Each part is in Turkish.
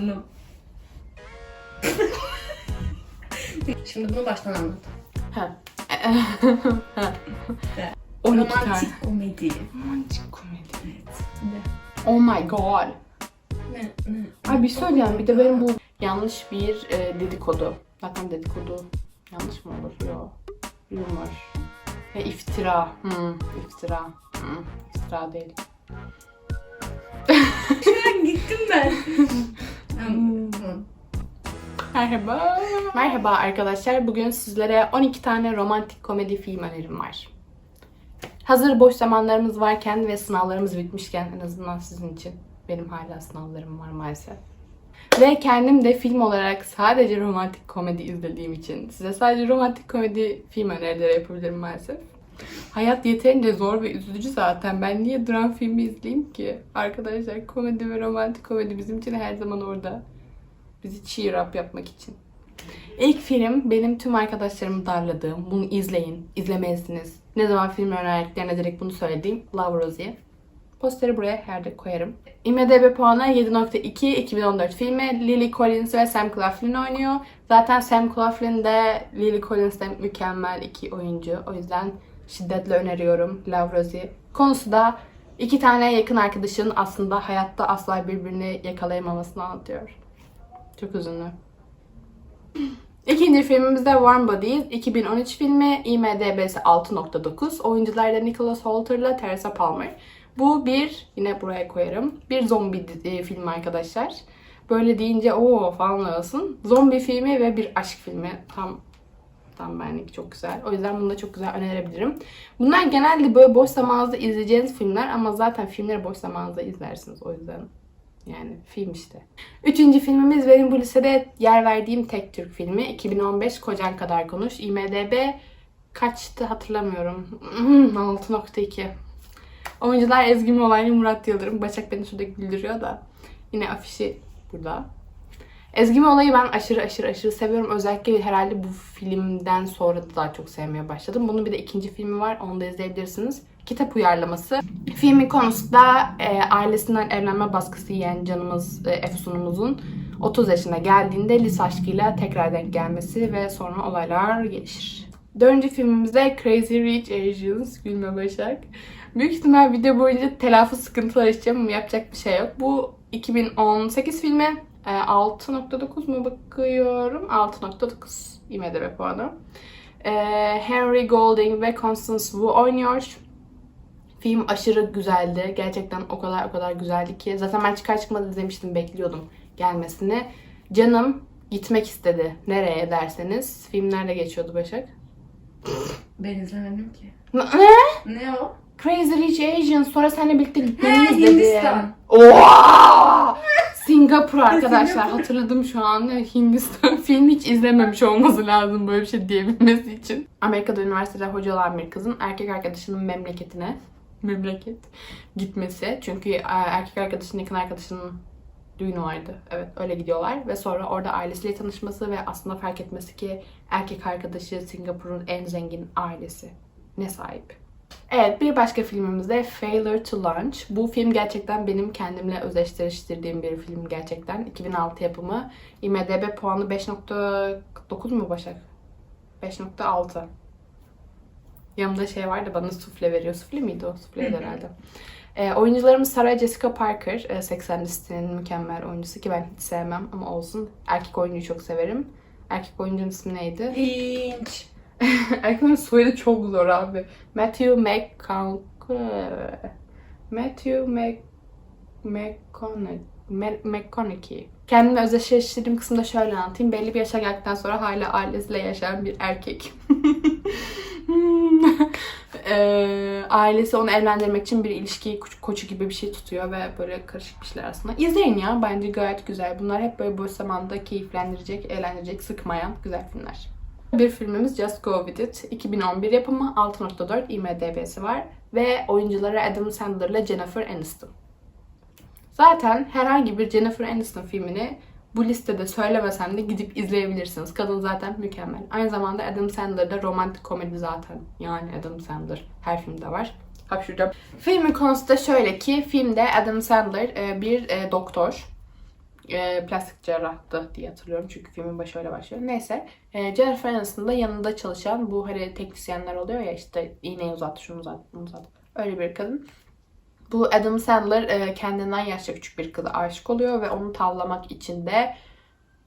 Tamam. Şimdi bunu baştan anlat. Ha. Ha. 12 tane. Romantik komedi. Romantik komedi. Ne? Oh my god. Ne? Ne? Ay bir şey söyleyeyim bir de benim bu yanlış bir e, dedikodu. Zaten dedikodu yanlış mı olur? Yok. Rumor. Ve iftira. Hmm, iftira. Hmm, iftira değil. Ben gittim ben. Tamam. Merhaba. Merhaba arkadaşlar. Bugün sizlere 12 tane romantik komedi film önerim var. Hazır boş zamanlarımız varken ve sınavlarımız bitmişken en azından sizin için benim hala sınavlarım var maalesef. Ve kendim de film olarak sadece romantik komedi izlediğim için size sadece romantik komedi film önerileri yapabilirim maalesef. Hayat yeterince zor ve üzücü zaten. Ben niye dram filmi izleyeyim ki? Arkadaşlar komedi ve romantik komedi bizim için her zaman orada. Bizi cheer up yapmak için. İlk film benim tüm arkadaşlarımı darladığım, bunu izleyin, izlemelisiniz. Ne zaman film önerdiklerine direkt bunu söylediğim Love Rosie. Posteri buraya her yerde koyarım. IMDB puanı 7.2 2014 filmi. Lily Collins ve Sam Claflin oynuyor. Zaten Sam Claflin de Lily Collins de mükemmel iki oyuncu. O yüzden şiddetle öneriyorum Love Rosie. Konusu da iki tane yakın arkadaşın aslında hayatta asla birbirini yakalayamamasını anlatıyor. Çok üzünlü. İkinci filmimiz de Warm Bodies. 2013 filmi. IMDB'si 6.9. Oyuncular da Nicholas Hoult ile Teresa Palmer. Bu bir, yine buraya koyarım, bir zombi di- filmi arkadaşlar. Böyle deyince o falan oluyorsun. Zombi filmi ve bir aşk filmi. Tam tam benlik çok güzel. O yüzden bunu da çok güzel önerebilirim. Bunlar genelde böyle boş zamanınızda izleyeceğiniz filmler ama zaten filmleri boş zamanınızda izlersiniz. O yüzden yani film işte. Üçüncü filmimiz benim bu lisede yer verdiğim tek Türk filmi. 2015 Kocan Kadar Konuş. IMDB kaçtı hatırlamıyorum. 6.2. Oyuncular Ezgi Molaylı, Murat Yıldırım. Başak beni şurada güldürüyor da. Yine afişi burada. Ezgi Mola'yı ben aşırı aşırı aşırı seviyorum. Özellikle herhalde bu filmden sonra da daha çok sevmeye başladım. Bunun bir de ikinci filmi var. Onu da izleyebilirsiniz. Kitap uyarlaması. Filmin konusu da e, ailesinden evlenme baskısı yiyen canımız e, Efsun'umuzun 30 yaşına geldiğinde lise aşkıyla tekrar denk gelmesi ve sonra olaylar gelişir. Dördüncü filmimizde Crazy Rich Asians. Gülme Başak. Büyük ihtimal video boyunca telaffuz sıkıntılar yaşayacağım ama yapacak bir şey yok. Bu 2018 filmi. E, 6.9 mu bakıyorum? 6.9 IMDb puanı. E, Henry Golding ve Constance Wu oynuyor. Film aşırı güzeldi. Gerçekten o kadar o kadar güzeldi ki. Zaten ben çıkar çıkmaz izlemiştim. Bekliyordum gelmesini. Canım gitmek istedi. Nereye derseniz. Film nerede geçiyordu Başak? Ben izlemedim ki. Ne? Ne o? Crazy Rich Asians. Sonra seninle birlikte gitmeliyiz He, dedi. Hindistan. Oha! Singapur arkadaşlar. Hatırladım şu an. Hindistan film hiç izlememiş olması lazım böyle bir şey diyebilmesi için. Amerika'da üniversitede hoca olan bir kızın erkek arkadaşının memleketine memleket gitmesi. Çünkü e, erkek arkadaşının yakın arkadaşının düğünü vardı. Evet öyle gidiyorlar ve sonra orada ailesiyle tanışması ve aslında fark etmesi ki erkek arkadaşı Singapur'un en zengin ailesi ne sahip. Evet bir başka filmimiz de Failure to Launch. Bu film gerçekten benim kendimle özdeşleştirdiğim bir film gerçekten. 2006 yapımı. IMDB puanı 5.9 mu Başak? 5.6. Yanımda şey var da bana sufle veriyor. Sufle miydi o? Sufleydi herhalde. E, oyuncularımız Sarah Jessica Parker. E, 80 Liste'nin mükemmel oyuncusu ki ben hiç sevmem ama olsun. Erkek oyuncuyu çok severim. Erkek oyuncunun ismi neydi? Lynch. Erkeklerin soyadı çok zor abi. Matthew McConaughey. Matthew Mc... McConaughey. Mc- McConaughey. Kendimi özdeşleştirdiğim kısımda şöyle anlatayım. Belli bir yaşa geldikten sonra hala ailesiyle yaşayan bir erkek. Eee, ailesi onu evlendirmek için bir ilişki ko- koçu gibi bir şey tutuyor ve böyle karışık bir şeyler aslında. İzleyin ya bence gayet güzel. Bunlar hep böyle boş zamanda keyiflendirecek, eğlendirecek, sıkmayan güzel filmler. Bir filmimiz Just Go With It. 2011 yapımı 6.4 IMDB'si var. Ve oyuncuları Adam Sandler ile Jennifer Aniston. Zaten herhangi bir Jennifer Aniston filmini bu listede söylemesem de gidip izleyebilirsiniz. Kadın zaten mükemmel. Aynı zamanda Adam Sandler de romantik komedi zaten. Yani Adam Sandler her filmde var. Hapşuracağım. Filmin konusu da şöyle ki filmde Adam Sandler e, bir e, doktor e, plastik cerrahtı diye hatırlıyorum. Çünkü filmin başı öyle başlıyor. Neyse. E, Jennifer Aniston da yanında çalışan bu hani teknisyenler oluyor ya işte iğneyi uzat, şunu uzat, bunu uzat. Öyle bir kadın. Bu Adam Sandler e, kendinden yaşça küçük bir kıza aşık oluyor ve onu tavlamak için de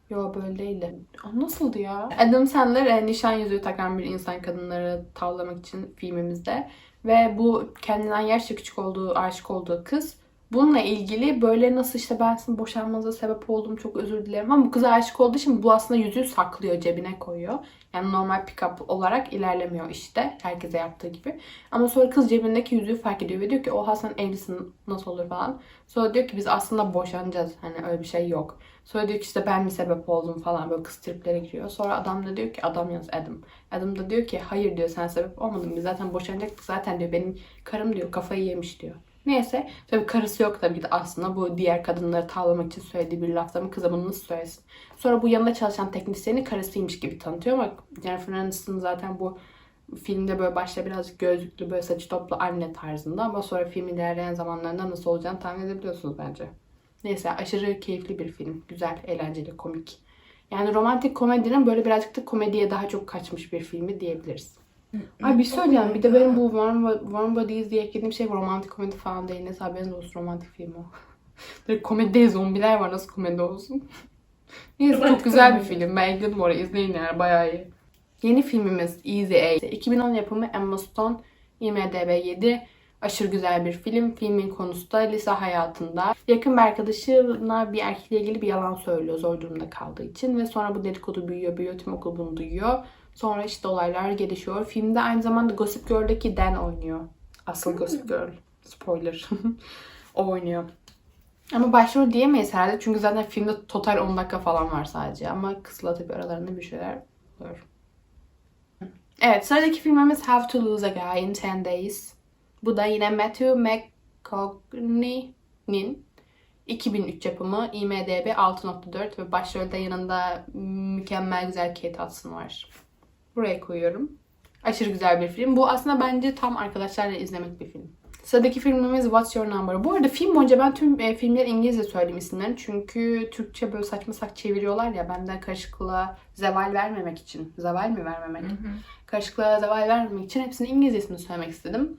Yo böyle değildi. O nasıldı ya? Adam Sandler e, nişan yüzüğü takan bir insan kadınları tavlamak için filmimizde. Ve bu kendinden yaşça küçük olduğu, aşık olduğu kız bununla ilgili böyle nasıl işte ben sizin boşanmanıza sebep oldum çok özür dilerim ama bu kıza aşık olduğu için bu aslında yüzüğü saklıyor cebine koyuyor. Yani normal pick-up olarak ilerlemiyor işte herkese yaptığı gibi. Ama sonra kız cebindeki yüzüğü fark ediyor ve diyor ki oha sen evlisin nasıl olur falan. Sonra diyor ki biz aslında boşanacağız hani öyle bir şey yok. Sonra diyor ki işte ben mi sebep oldum falan böyle kız triplere giriyor. Sonra adam da diyor ki adam yalnız Adam. Adam da diyor ki hayır diyor sen sebep olmadın biz zaten boşanacaktık zaten diyor benim karım diyor kafayı yemiş diyor. Neyse tabii karısı yok tabii ki de aslında bu diğer kadınları tavlamak için söylediği bir lafta mı kıza bunu nasıl söylesin. Sonra bu yanında çalışan teknisyeni karısıymış gibi tanıtıyor ama Jennifer Aniston zaten bu filmde böyle başta birazcık gözlüklü böyle saçı toplu anne tarzında ama sonra filmin ilerleyen zamanlarında nasıl olacağını tahmin edebiliyorsunuz bence. Neyse aşırı keyifli bir film. Güzel, eğlenceli, komik. Yani romantik komedinin böyle birazcık da komediye daha çok kaçmış bir filmi diyebiliriz. Ay bir söyleyeceğim. Bir de benim bu Warm, Warm Bodies diye eklediğim şey romantik komedi falan değil. Neyse haberiniz olsun romantik film o. Böyle komedi değil, zombiler var nasıl komedi olsun. Neyse çok güzel bir film. Ben ekledim oraya izleyin yani bayağı iyi. Yeni filmimiz Easy A. 2010 yapımı Emma Stone, IMDB 7. Aşırı güzel bir film. Filmin konusu da lise hayatında. Yakın bir arkadaşına bir erkekle ilgili bir yalan söylüyor zor durumda kaldığı için. Ve sonra bu dedikodu büyüyor, büyüyor. Tüm okul bunu duyuyor. Sonra işte olaylar gelişiyor. Filmde aynı zamanda Gossip Girl'deki Dan oynuyor. Asıl Gossip Girl. Spoiler. o oynuyor. Ama başrol diyemeyiz herhalde. Çünkü zaten filmde total 10 dakika falan var sadece. Ama kızla tabii aralarında bir şeyler var. Evet sıradaki filmimiz How to Lose a Guy in 10 Days. Bu da yine Matthew McConaughey'nin 2003 yapımı IMDB 6.4 ve başrolde yanında mükemmel güzel Kate Hudson var. Buraya koyuyorum. Aşırı güzel bir film. Bu aslında bence tam arkadaşlarla izlemek bir film. Sıradaki filmimiz What's Your Number? Bu arada film boyunca ben tüm e, filmleri İngilizce söyleyeyim isimlerini. Çünkü Türkçe böyle saçma sak çeviriyorlar ya. Benden karışıklığa zeval vermemek için. Zeval mi vermemek? Karışıklığa zeval vermemek için hepsinin İngilizcesini söylemek istedim.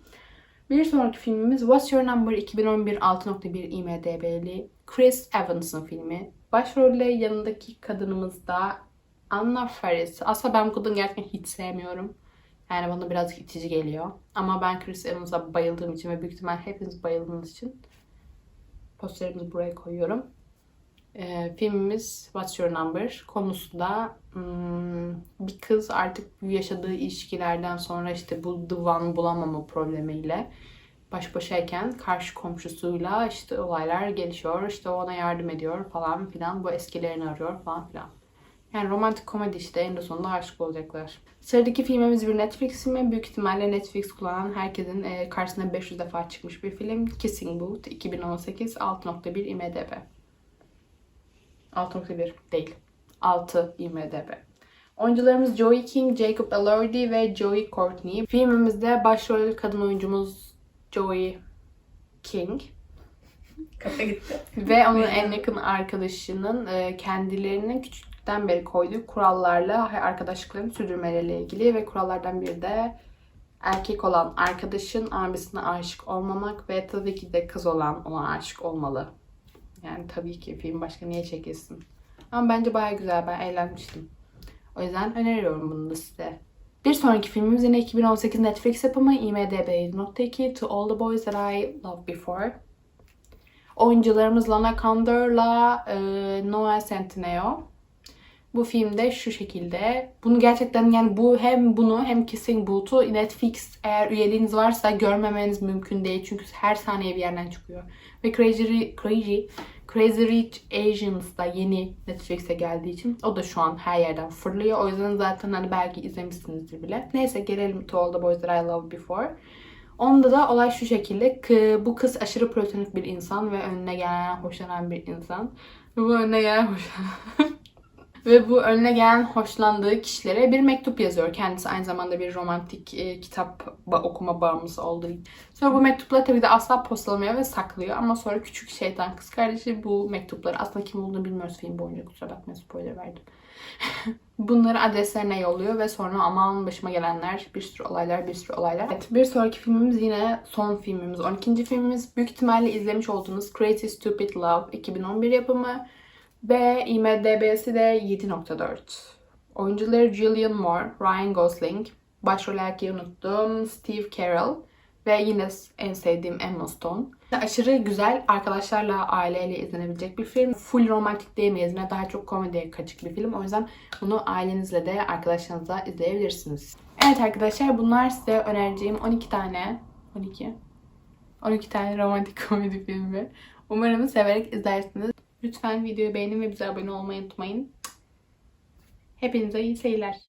Bir sonraki filmimiz What's Your Number 2011 6.1 IMDB'li Chris Evans'ın filmi. Başrolle yanındaki kadınımız da Anna Faris. Aslında ben bu kadını gerçekten hiç sevmiyorum. Yani bana biraz itici geliyor. Ama ben Chris Evans'a bayıldığım için ve büyük ihtimal hepiniz bayıldığınız için posterimizi buraya koyuyorum. Ee, filmimiz What's Your Number konusu da hmm, bir kız artık yaşadığı ilişkilerden sonra işte bu the one bulamama problemiyle baş başayken karşı komşusuyla işte olaylar gelişiyor. İşte ona yardım ediyor falan filan. Bu eskilerini arıyor falan filan. Yani romantik komedi işte en sonunda aşık olacaklar. Sıradaki filmimiz bir Netflix filmi. Büyük ihtimalle Netflix kullanan herkesin e, karşısına 500 defa çıkmış bir film. Kissing Booth 2018 6.1 IMDB. 6.1 değil. 6 IMDB. Oyuncularımız Joey King, Jacob Elordi ve Joey Courtney. Filmimizde başrol kadın oyuncumuz Joey King. Kafa gitti. Ve onun en yakın arkadaşının e, kendilerinin küçükten beri koyduğu kurallarla arkadaşlıklarını sürdürmeleriyle ilgili ve kurallardan biri de erkek olan arkadaşın abisine aşık olmamak ve tabii ki de kız olan ona aşık olmalı. Yani tabii ki film başka niye çekilsin. Ama bence baya güzel. Ben eğlenmiştim. O yüzden öneriyorum bunu da size. Bir sonraki filmimiz yine 2018 Netflix yapımı IMDb 7.2 To All the Boys That I Loved Before. Oyuncularımız Lana Condor'la e, Noah Centineo. Bu filmde şu şekilde. Bunu gerçekten yani bu hem bunu hem Kissing Booth'u Netflix eğer üyeliğiniz varsa görmemeniz mümkün değil. Çünkü her saniye bir yerden çıkıyor. Ve Crazy, Crazy, Crazy Rich Asians da yeni Netflix'e geldiği için o da şu an her yerden fırlıyor. O yüzden zaten hani belki izlemişsinizdir bile. Neyse gelelim To All The Boys That I Loved Before. Onda da olay şu şekilde. Bu kız aşırı platonik bir insan ve önüne gelen hoşlanan bir insan. Bu önüne gelen hoşlanan... Ve bu önüne gelen hoşlandığı kişilere bir mektup yazıyor. Kendisi aynı zamanda bir romantik e, kitap ba- okuma bağımlısı olduğu. Sonra bu mektupları tabii de asla postalamıyor ve saklıyor. Ama sonra küçük şeytan kız kardeşi bu mektupları aslında kim olduğunu bilmiyoruz film boyunca. Kusura bakma spoiler verdim. Bunları adreslerine yolluyor ve sonra aman başıma gelenler, bir sürü olaylar, bir sürü olaylar. Evet, bir sonraki filmimiz yine son filmimiz, 12. filmimiz. Büyük ihtimalle izlemiş olduğunuz Crazy Stupid Love 2011 yapımı ve IMDB'si de 7.4. Oyuncuları Julianne Moore, Ryan Gosling, başrol erkeği unuttum, Steve Carell ve yine en sevdiğim Emma Stone. Aşırı güzel, arkadaşlarla, aileyle izlenebilecek bir film. Full romantik diyemeyiz. Yine daha çok komediye kaçık bir film. O yüzden bunu ailenizle de arkadaşlarınızla izleyebilirsiniz. Evet arkadaşlar bunlar size önereceğim 12 tane 12 12 tane romantik komedi filmi. Umarım severek izlersiniz. Lütfen videoyu beğenin ve bize abone olmayı unutmayın. Hepinize iyi seyirler.